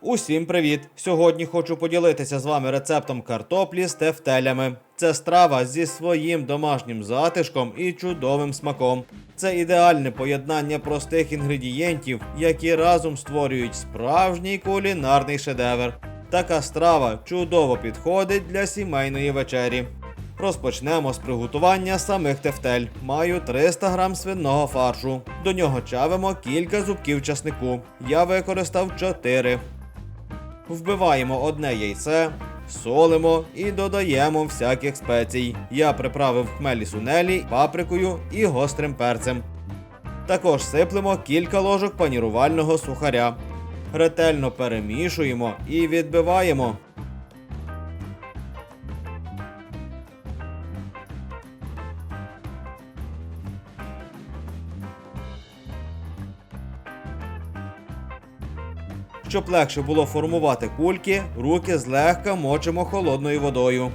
Усім привіт! Сьогодні хочу поділитися з вами рецептом картоплі з тефтелями. Це страва зі своїм домашнім затишком і чудовим смаком. Це ідеальне поєднання простих інгредієнтів, які разом створюють справжній кулінарний шедевр. Така страва чудово підходить для сімейної вечері. Розпочнемо з приготування самих тефтель. Маю 300 грам свиного фаршу. До нього чавимо кілька зубків часнику. Я використав 4. Вбиваємо одне яйце, солимо і додаємо всяких спецій. Я приправив хмелі сунелі, паприкою і гострим перцем. Також сиплемо кілька ложок панірувального сухаря. Ретельно перемішуємо і відбиваємо. Щоб легше було формувати кульки, руки злегка мочимо холодною водою.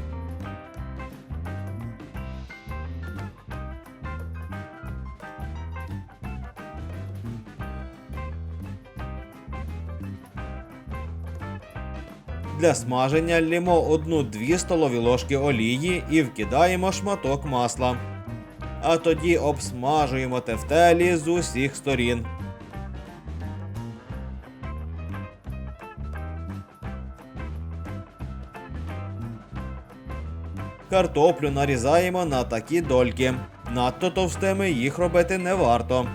Для смаження лємо 1-2 столові ложки олії і вкидаємо шматок масла. А тоді обсмажуємо тефтелі з усіх сторін. Картоплю нарізаємо на такі дольки. Надто товстими їх робити не варто.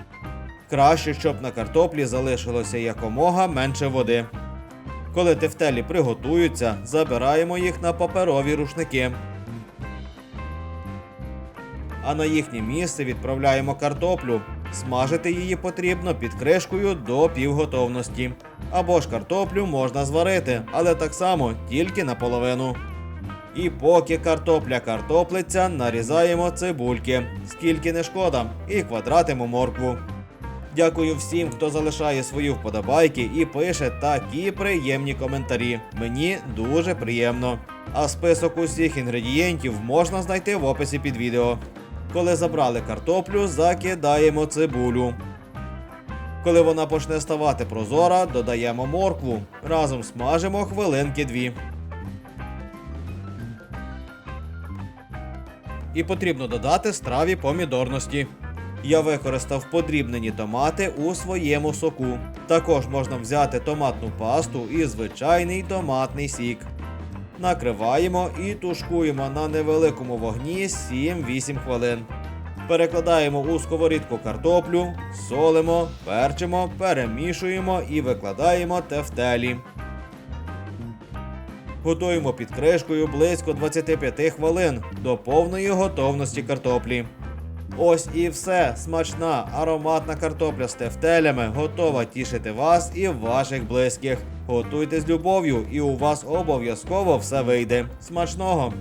Краще, щоб на картоплі залишилося якомога менше води. Коли тефтелі приготуються, забираємо їх на паперові рушники. А на їхнє місце відправляємо картоплю. Смажити її потрібно під кришкою до півготовності. Або ж картоплю можна зварити, але так само тільки наполовину. І поки картопля картоплиться, нарізаємо цибульки, скільки не шкода, і квадратимо моркву. Дякую всім, хто залишає свої вподобайки і пише такі приємні коментарі. Мені дуже приємно. А список усіх інгредієнтів можна знайти в описі під відео. Коли забрали картоплю, закидаємо цибулю. Коли вона почне ставати прозора, додаємо моркву. Разом смажимо хвилинки дві. І потрібно додати страві помідорності. Я використав подрібнені томати у своєму соку. Також можна взяти томатну пасту і звичайний томатний сік. Накриваємо і тушкуємо на невеликому вогні 7-8 хвилин. Перекладаємо у сковорідку картоплю, солимо, перчимо, перемішуємо і викладаємо тефтелі. Готуємо під кришкою близько 25 хвилин до повної готовності картоплі. Ось і все. Смачна ароматна картопля з тефтелями готова тішити вас і ваших близьких. Готуйте з любов'ю, і у вас обов'язково все вийде. Смачного!